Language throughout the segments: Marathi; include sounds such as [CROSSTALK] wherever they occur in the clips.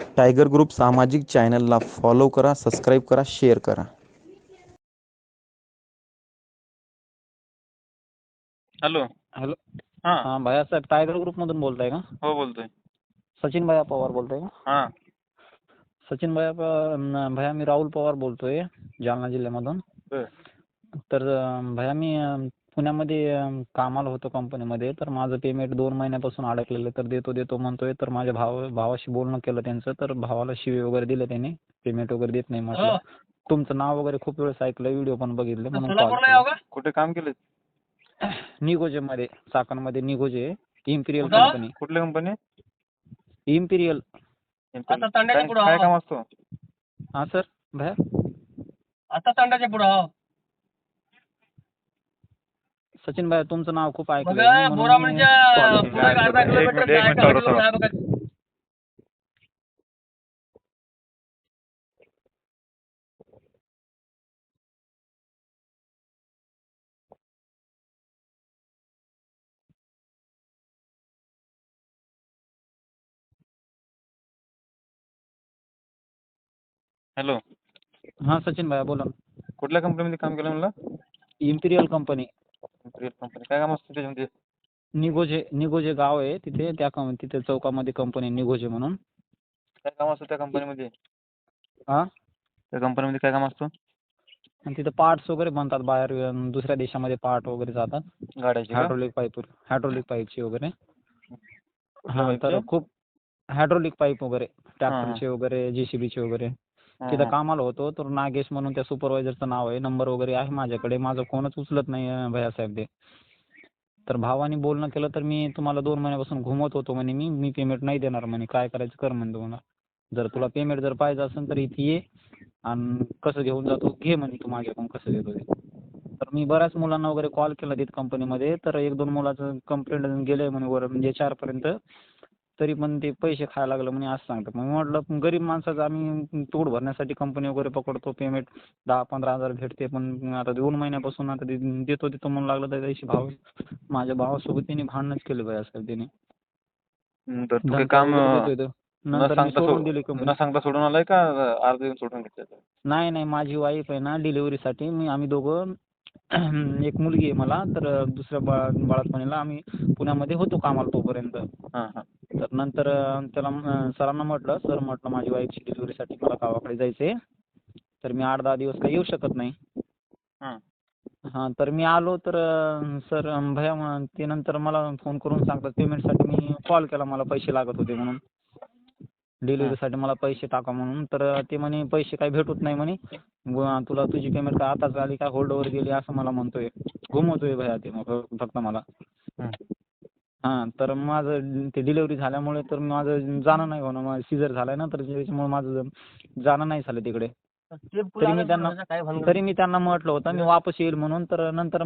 टायगर ग्रुप सामाजिक चॅनलला फॉलो करा सबस्क्राईब करा शेअर करा. हॅलो हॅलो हाँ. हाँ भैया साहेब टायगर ग्रुपमधून बोलताय का? हो बोलतोय. सचिन भैया पवार बोलताय का? हाँ. सचिन भैया प- भैया मी राहुल पवार बोलतोय जालना जिल्ह्यामधून. बर. तर अं, भैया मी अं, पुण्यामध्ये कामाला होतो कंपनीमध्ये तर माझं पेमेंट दोन महिन्यापासून अडकलेलं तर देतो देतो म्हणतोय. तर माझ्या भाव भावाशी बोलणं केलं त्यांचं. तर भावाला शिवे वगैरे दिले त्यांनी. पेमेंट वगैरे देत नाही म्हटलं. तुमचं नाव वगैरे खूप वेळेस ऐकलं व्हिडिओ पण बघितले. म्हणून call केला. कुठे काम केलं निगोजेमध्ये चाकणमध्ये निगोजे. इम्पिरियल कंपनी कुठली कंपनी इम्पिरियल आता तांड्याच्या पुढं काय हो. काम असतो? हां सर भैया? आता पुढं हो. सचिन भाई तुमचं नाव खूप ऐकलं बघा मी म्हणून मी बोरामणच्या call केला. पुढे एक अर्धा एक किलोमीटर मिनिट, एक मिनिट, काय थोडंसं. आहे बघा हॅलो. हां सचिन भाई बोला ना. कुठल्या कंपनीमध्ये काम केलं म्हणलं? इम्पिरियल कंपनी कंपनी काय काम असतं त्याच्यामध्ये? निगोजे निगोजे गाव आहे तिथे त्या कं तिथे चौकामध्ये कंपनी निगोजे म्हणून. काय काम असतं त्या कंपनीमध्ये हां त्या कंपनीमध्ये काय काम असतं? आणि तिथं पार्ट्स वगैरे बनतात बाहेर अं, दुसऱ्या देशामध्ये पार्ट वगैरे जातात. गाड्याची का? हायड्रोलिक पाईप हायड्रोलिक पाईपची वगैरे. कुठल्या हां तर पाईपची? खूप हायड्रोलिक पाईप वगैरे. ट्रॅक्टरचे वगैरे सी बीचे वगैरे. तिथं. कामाला होतो. तर नागेश म्हणून त्या सुपरवायझरचं नाव आहे. नंबर वगैरे आहे माझ्याकडे. माझा फोनच उचलत नाही भैयासाहेब ते. तर भावाने बोलणं केलं तर मी तुम्हाला दोन महिन्यापासून घुमवत होतो म्हणे मी. मी पेमेंट नाही देणार म्हणे. काय करायचं कर म्हणे तुम्हाला जर तुला पेमेंट जर पाहिजे असेल तर इथे ये. आणि कसं घेऊन जातो घे म्हणे तू माझ्याकडून कसं देतो ते. तर मी बऱ्याच मुलांना वगैरे कॉल केला तिथं कंपनीमध्ये तर एक दोन मुलाचं कंप्लेंट गेले म्हणे वर. म्हणजे चारपर्यंत. तरी पण ते पैसे खायला लागलं म्हणे असं सांगतात. मग मी म्हटलं गरीब माणसाचं आम्ही तोड भरण्यासाठी कंपनी वगैरे पकडतो पेमेंट दहा पंधरा हजार भेटते पण आता दोन महिन्यापासून आता देतो देतो म्हणून लागलं तर त्याशी भाव माझ्या भावासोबत त्यांनी भांडणच केलं पाहिजे असं त्यांनी. काम. न सांगता सोडून आलाय का? सोडून घेतलं नाही नाही माझी वाईफ आहे ना डिलिव्हरीसाठी मी आम्ही दोघं [CLEARS THROAT] एक मुलगी आहे मला तर दुसऱ्या बाळ बाळातपणीला आम्ही पुण्यामध्ये होतो कामाला तोपर्यंत. नंतर त्याला सरांना म्हटलं सर म्हटलं माझी वाईफची डिलिव्हरीसाठी मला गावाकडे जायचं आहे तर मी आठ दहा दिवस काही येऊ शकत नाही. हां. तर मी आलो तर सर भैया म्हण- ते नंतर मला फोन करून सांगतात पेमेंटसाठी मी कॉल केला मला पैसे लागत होते म्हणून. डिलिव्हरीसाठी मला पैसे टाका म्हणून. तर ते म्हणे पैसे काही भेटत नाही म्हणे. तुला तुझी पेमेंट काय आताच आली काय होल्डवर गेली असं मला म्हणतोय. घुमवतोय भैया ते फक्त मला. हं. तर माझं ते डिलिव्हरी झाल्यामुळे तर माझं जाणं नाही होणं माझं सिजर झालं आहे ना तर त्याच्यामुळे माझं जाणं नाही झालं तिकडे. तरी मी त्यांना तरी मी त्यांना म्हटलं होतं मी वापस येईल म्हणून. तर नंतर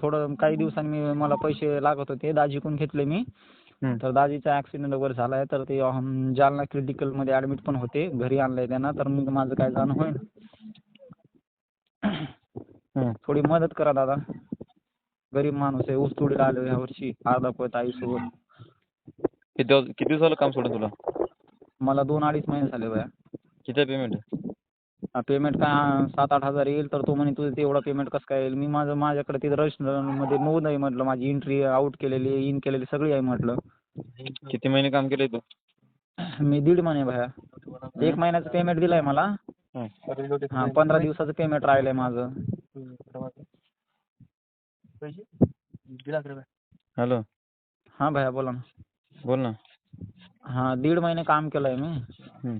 थोडं काही दिवसांनी मी मला पैसे लागत होते दाजीकडून घेतले मी. तर दाजीचा ॲक्सिडेंट वगैरे झाला आहे तर ते जालना क्रिटिकलमध्ये ॲडमिट पण होते घरी आणलं आहे त्यांना. तर मी माझं काय जाणं होईल. थोडी मदत करा दादा. गरीब माणूस आहे ऊस तोडीला आलो ह्या वर्षी अर्धा पोत आईसोबत किती दिवस किती दिवस झालं काम सोडून तुला? मला दोन अडीच महिने झाले बया. किती पेमेंट पेमेंट काय सात आठ हजार येईल तर तो म्हणे तुझं तेवढं पेमेंट कसं काय येईल? मी माझं माझ्याकडे तिथं रजिस्टरमध्ये नोंद आहे म्हटलं माझी एंट्री आउट केलेली इन केलेली सगळी आहे म्हटलं. किती महिने काम केलंय तू? मी दीड महिने भया एक महिन्याचं पेमेंट दिलंय मला. हां. पंधरा दिवसाचं पेमेंट राहिलंय माझं पैसे दीड लाख रुपये हॅलो. हां भैया बोला ना. बोल ना. हां दीड महिने काम केलंय मी. हं.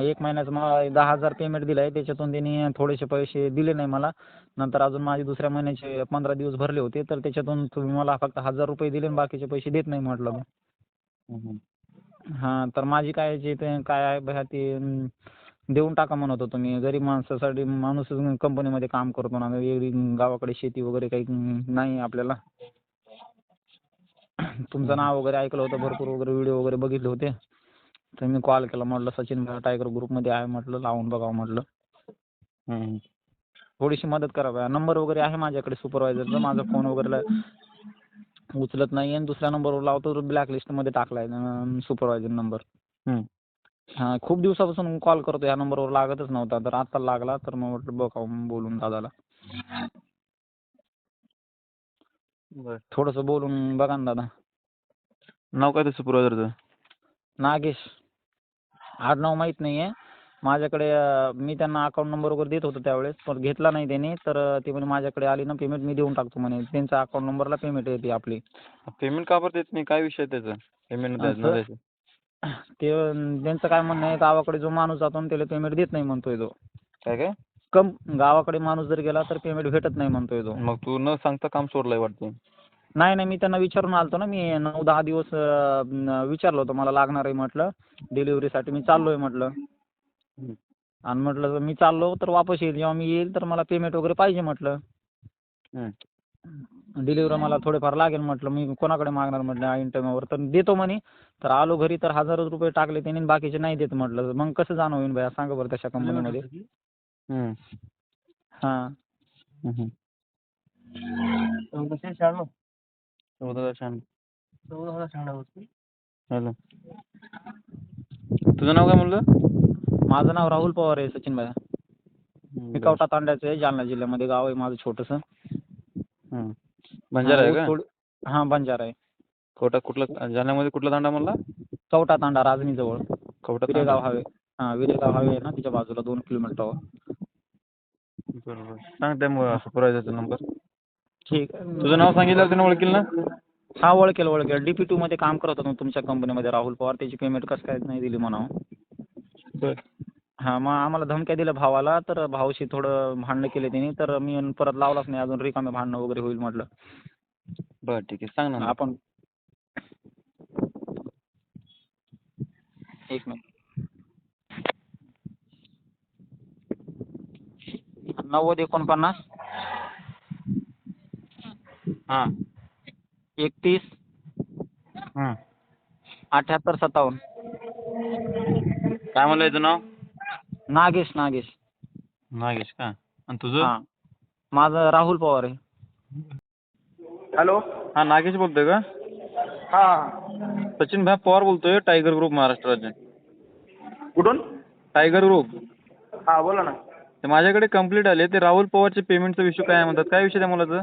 एक महिन्याचं मला दहा हजार पेमेंट दिलंय. त्याच्यातून त्यांनी थोडेसे पैसे दिले नाही मला. नंतर अजून माझे दुसऱ्या महिन्याचे पंधरा दिवस भरले होते. तर त्याच्यातून तुम्ही मला फक्त हजार रुपये दिले आणि बाकीचे पैसे देत नाही म्हटलं मग हं, तर माझी काय जे ते काय आहे भैया ते अं, देऊन टाका म्हणत होतो मी. गरीब माणसासाठी माणूस कंपनीमध्ये काम करतो ना एवढी गावाकडे शेती वगैरे काही नाही आपल्याला. तुमचं नाव वगैरे ऐकलं होतं भरपूर वगैरे व्हिडिओ वगैरे बघितले होते. तर मी कॉल केला म्हटलं सचिन भाई टायगर ग्रुपमध्ये आहे म्हटलं लावून बघावं म्हटलं. थोडीशी मदत करा बा. नंबर वगैरे आहे माझ्याकडे सुपरवायझरचा माझा फोन वगैरे उचलत नाही आणि दुसऱ्या नंबरवर लावतो ब्लॅक लिस्टमध्ये टाकला आहे सुपरवायझर नंबर हं. खूप दिवसापासून कॉल करतो या नंबरवर लागतच नव्हता. तर आता लागला तर मग म्हटलं बघावं बोलून दादाला. बर. थोडंसं बोलून बघा ना दादा. नाव काय ते सुपरवायझरचं नागेश. आडनाव माहीत नाही आहे माझ्याकडे अं, मी त्यांना अकाउंट नंबर वगैरे देत होतो त्यावेळेस पण घेतला नाही त्यांनी. तर अं, ते म्हणे माझ्याकडे आली ना पेमेंट मी देऊन टाकतो म्हणे. त्यांच्या अकाउंट नंबरला पेमेंट येते आपली. पेमेंट का बरं देत नाही? काय विषय आहे त्याचा? पेमेंट असं? द्यायचं द्यायचं ते त्यांचं काय म्हणणं आहे गावाकडे जो माणूस जातो ना त्याला पेमेंट देत नाही म्हणतोय तो. काय काय? कम गावाकडे माणूस जर गेला तर पेमेंट भेटत नाही म्हणतोय तो. मग तू न सांगता काम सोडलंय वाटतं? नाही नाही मी त्यांना विचारून आलतो ना. मी नऊ दहा दिवस अं, विचारलं होतं. मला लागणार आहे म्हटलं. डिलिव्हरीसाठी मी चाललो आहे म्हटलं. आणि म्हटलं मी चाललो तर वापस येईल. जेव्हा मी येईल तर मला पेमेंट वगैरे पाहिजे म्हटलं. डिलिव्हरी मला थोडेफार लागेल म्हटलं मी कोणाकडे मागणार म्हटलं ऐन टायमावर तर देतो म्हणे तर आलो घरी तर हजारच रुपये टाकले त्यांनी आणि बाकीचे नाही देत म्हटलं. मग कसं जाणं होईल भैया सांगा बरं तशा कंपनीमध्ये. हां. चौदाशे शहाण्णव. चौदा हजार शहाण्णव. चौदा हजार शहाण्णव हॅलो. तुझं नाव काय म्हणलं? माझं नाव राहुल पवार आहे सचिन भैया मी. कवठा तांड्याचं आहे जालना जिल्ह्यामध्ये गाव आहे माझं छोटंसं. बंजारा आहे का? हां बंजारा आहे. कोटा कुठला जालन्यामध्ये कुठला तांडा म्हणला? कवठा तांडा राजनीजवळ. कवटा विरेगाव हायवे हां विरेगाव हायवे आहे ना तिच्या बाजूला दोन किलोमीटरवर बरोबर. सांग त्या सुपरवायझरचा नंबर ठीक. आहे तुझं नाव सांगितलं त्यानं ओळखील ना? हा ओळखेल ओळखेल. डी पी टूमध्ये काम करत होतो तुमच्या कंपनीमध्ये राहुल पवार. त्याची पेमेंट कसं काय नाही दिली म्हणावं. बर. हां मग आम्हाला धमक्या दिल्या भावाला तर भाऊशी थोडं भांडणं केले त्यांनी तर मी परत लावलाच नाही अजून रिकामे भांडणं वगैरे होईल म्हटलं. बर ठीक आहे सांग ना आपण एक मिनिट. नव्वद एकोणपन्नास. हां. एकतीस. हां. अठ्याहत्तर सत्तावन्न. काय म्हणलं याचं नाव? नागेश नागेश. नागेश का? आणि तुझं? हां. माझं राहुल पवार आहे. हॅलो. हा नागेश बोलतोय का? हा. सचिन भाई पवार बोलतोय टायगर ग्रुप महाराष्ट्र राज्य. कुठून? Tiger group. हा बोला ना. ते माझ्याकडे कंप्लीट आले. ते राहुल पवारचे पेमेंटचा विषय काय आहे म्हणतात? काय विषय त्या मुलाचं?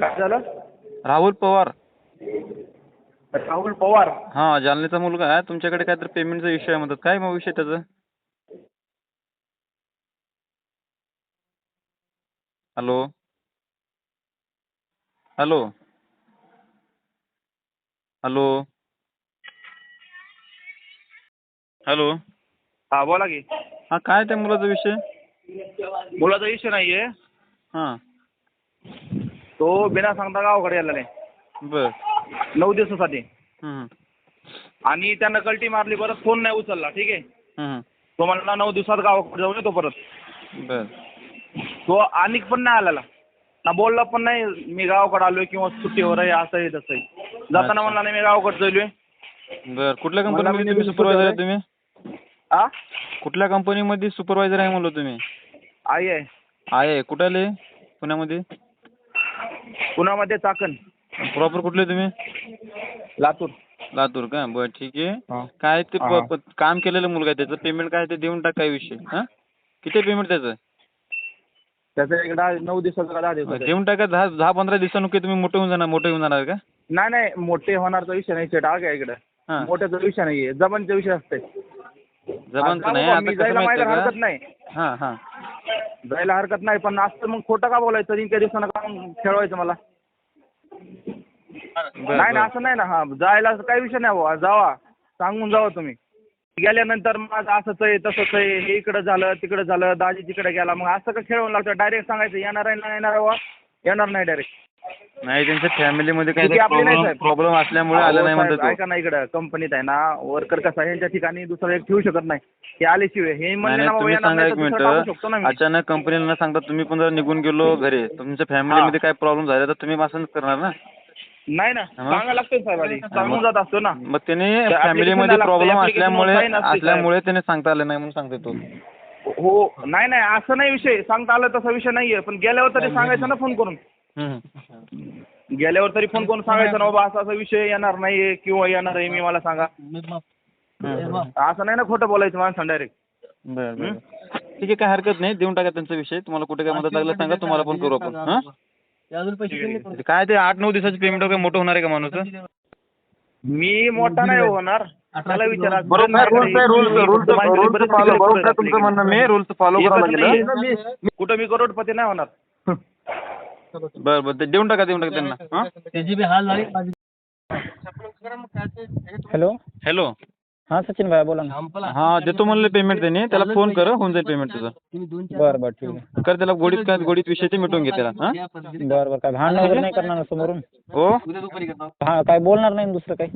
काय झालं? राहुल पवार. राहुल पवार. हा जालन्याचा मुलगा आहे. तुमच्याकडे काहीतरी पेमेंटचा इश्यू आहे म्हणतात. काय मग विषय त्याचा? हॅलो. हॅलो. हॅलो. हॅलो. हा बोला की. हा काय त्या मुलाचा विषय? मुलाचा इश्यू नाहीये. हां. तो बिना सांगता गावाकडे आलेला आहे बर. नऊ दिवसासाठी. हम्म, आणि त्यानं कल्टी मारली परत फोन नाही उचलला ठीक आहे? हम्म, तो म्हणला नऊ दिवसात गावाकडे जाऊन येतो परत. बर. तो आणि पण नाही आलेला. ना बोलला पण नाही. मी गावाकडे आलोय किंवा सुट्टीवर आहे असं आहे तसं आहे जाताना. म्हणला नाही मी गावाकडे चाललोय. बर कुठल्या कंपनीमध्ये तुम्ही सुपरवायझर आहे तुम्ही? आ? कुठल्या कंपनीमध्ये सुपरवायझर आहे म्हणलो तुम्ही? आई आहे. आहे. कुठे आले? पुण्यामध्ये? पुण्यामध्ये चाकण. प्रॉपर कुठले तुम्ही? लातूर. लातूर का? बरं ठीक आहे. काय ते प-. प- काम केलेलं मुलगा आहे त्याचं. पेमेंट काय ते देऊन टाक काय विषय? हां? किती पेमेंट त्याचं? त्याचं एक दहा नऊ दिवसाचं का दहा दिवसाचं आहे. देऊन टाका दहा दहा पंधरा दिवसांनी काही तुम्ही मोठे होऊन जाणार मोठे होऊन जाणार का? नाही नाही मोठे होणारचा विषय नाही सेट आहे इकडे? हां. मोठ्याचा विषय नाहीये जबानचा विषय असते जबानचं नाही आता कसं जायला माहिती आहे हरकत का नाही. हां हां. जायला हरकत नाही पण असं मग खोटं का बोलायचं? इतक्या दिवसानं का मग खेळवायचं मला. बरं, नाही ना बरं. असं नाही ना हा जायला असं काही विषय नाही बाबा जावा. सांगून जावा तुम्ही. गेल्यानंतर माझं असंच आहे तसंच आहे हे इकडं झालं तिकडं झालं दाजी तिकडे गेला मग असं का खेळवून लागतं डायरेक्ट सांगायचं येणार आहे ना येणार आहे बुवा? येणार नाही डायरेक्ट नाही त्यांच्या फॅमिलीमध्ये काही प्रॉब्लेम असल्यामुळे आलं नाही म्हणतात ऐका ना इकडं कंपनीत आहे ना वर्कर कसं आहे यांच्या ठिकाणी दुसरं एक ठेवू शकत नाही. हे आल्याशिवाय हे बाबा तुम्ही सांगा एक मिनिट. अचानक कंपनीला न सांगता तुम्ही पण जर निघून गेलो घरी तुमच्या फॅमिलीमध्ये काय प्रॉब्लेम झाले तर तुम्ही असं करणार ना? नाही ना हा. सांगा लागतंय साहेब आधी सांगून जात असतो ना. मग त्याने त्या फॅमिलीमध्ये application ला प्रॉब्लेम लागतं, application असल्यामुळे असल्यामुळे त्याने सांगता आलं नाही म्हणून सांगते तो. हो नाही नाही असं नाही विषय. सांगता आलं तसा विषय नाहीये पण गेल्यावर तरी सांगायचं ना फोन करून. गेल्यावर तरी फोन करून सांगायचं ना बाबा असा असा विषय येणार नाहीये किंवा येणार आहे मी मला सांगा. असं नाही ना खोटं बोलायचं माणसानं डायरेक्ट बरं बरं. ठीक आहे काय हरकत नाही. देऊन टाका त्यांचा विषय. तुम्हाला कुठे काय मदत लागलं सांगा तुम्हाला पण करू आपण. हां? काय ते आठ नऊ दिवसाची पेमेंट वगैरे मोठं होणार आहे का माणूस? मी मोठा नाही होणार. त्याला विचारा. बरोबर रुल्स आहे रुल्स रुल्स रुल्स फॉलो बरोबर तुमचं म्हणणं मी रुल्स फॉलो करावं लागेल कुठं मी करोडपती नाही होणार. बरं बरं ते देऊन टाका देऊन टाका त्यांना. हां? त्याची बी हाल झाली माझी हॅलो. हॅलो हां सचिन भाई बोला ना. हां देतो म्हणलं पेमेंट त्याने. त्याला फोन कर होऊन जाईल पेमेंट तुझं. बरं बरं ठीक आहे. कर त्याला गोडीत काय गोडीत विषय ते मिटवून घे त्याला हां? बरं बरं काय भांडण वगैरे नाही करणार ना समोरून? हो. हा काय बोलणार नाही ना दुसरं काही?